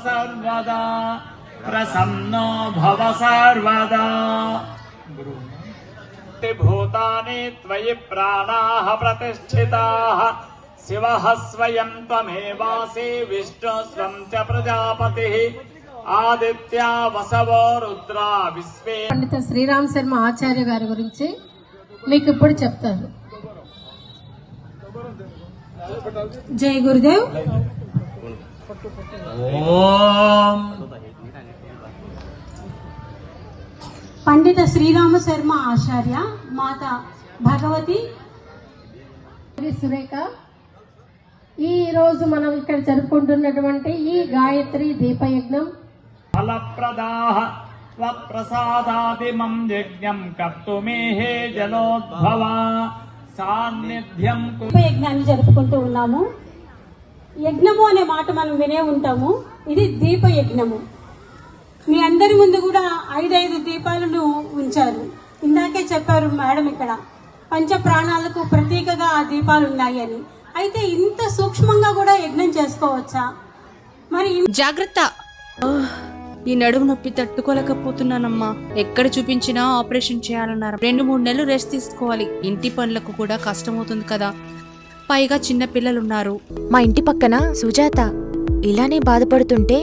सर्वदा प्रसन्नो भव सर्वदा भूतानि त्वयि प्राणाः प्रतिष्ठिताः शिवः स्वयं त्वमेवासि विष्णुस्वं च प्रजापतिः आदित्या वसवो रुद्रा विश्वे పండిత శ్రీరామ్ శర్మ ఆచార్య గారి గురించి మీకు ఇప్పుడు చెప్తారు జై గురుదేవ్ పండిత శ్రీరామ శర్మ ఆచార్య మాత భగవతి. సురేఖ ఈ రోజు మనం ఇక్కడ జరుపుకుంటున్నటువంటి ఈ గాయత్రి దీపయజ్ఞం. ఫలప్రదాహ స్వప్రసాదాదిమం యజ్ఞం కర్తుమేహే జలోద్భవ. సాన్నిధ్యం దీపయజ్ఞాన్ని జరుపుకుంటూ ఉన్నాము. యజ్ఞము అనే మాట మనం వినే ఉంటాము. ఇది దీప యజ్ఞము. మీ అందరి ముందు కూడా ఐదైదు దీపాలను ఉంచారు. ఇందాకే చెప్పారు మేడం ఇక్కడ. పంచ ప్రాణాలకు ప్రతీకగా ఆ దీపాలు ఉన్నాయి అని. అయితే ఇంత సూక్ష్మంగా కూడా యజ్ఞం చేసుకోవచ్చా? మరి జాగ్రత్త. ఈ నడుము నొప్పి తట్టుకోలేకపోతున్నానమ్మా. ఎక్కడ చూపించినా ఆపరేషన్ చేయాలన్నారు. రెండు మూడు నెలలు రెస్ట్ తీసుకోవాలి. ఇంటి పనులకు కూడా కష్టమవుతుంది కదా. పైగా చిన్నపిల్లలున్నారు మా ఇంటి పక్కన సుజాత. ఇలానే బాధపడుతుంటే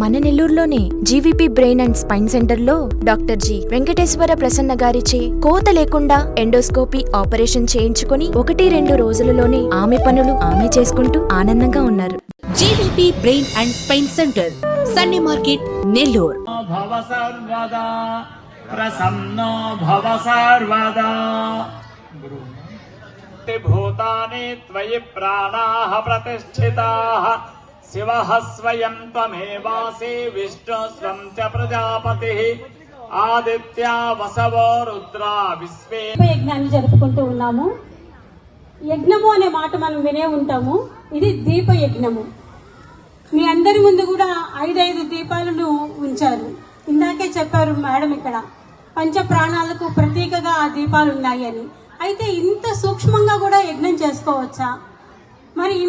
మన నెల్లూరులోనే జీవిపి బ్రెయిన్ అండ్ స్పైన్ సెంటర్లో డాక్టర్ జి. వెంకటేశ్వర ప్రసన్న గారిచే కోత లేకుండా ఎండోస్కోపీ ఆపరేషన్ చేయించుకుని ఒకటి రెండు రోజులలోనే ఆమె పనులు ఆమె చేసుకుంటూ ఆనందంగా ఉన్నారు. GVP brain and spine center Sunny market Nellore. సృష్టి భూతాని త్వయి ప్రాణాః ప్రతిష్ఠితాః. శివః స్వయం త్వమేవాసి విష్ణు స్వం చ ప్రజాపతిః. ఆదిత్య వసవో రుద్ర విశ్వే. యజ్ఞాన్ని జరుపుకుంటూ ఉన్నాము. యజ్ఞము అనే మాట మనం వినే ఉంటాము. ఇది దీప యజ్ఞము మీ అందరి ముందు కూడా ఐదైదు దీపాలను ఉంచారు. ఇందాకే చెప్పారు మేడం ఇక్కడ. పంచ ప్రాణాలకు ప్రతీకగా ఆ దీపాలు ఉన్నాయని అయితే ఇంత సూక్ష్మంగా కూడా యజ్ఞం చేసుకోవచ్చా? మరి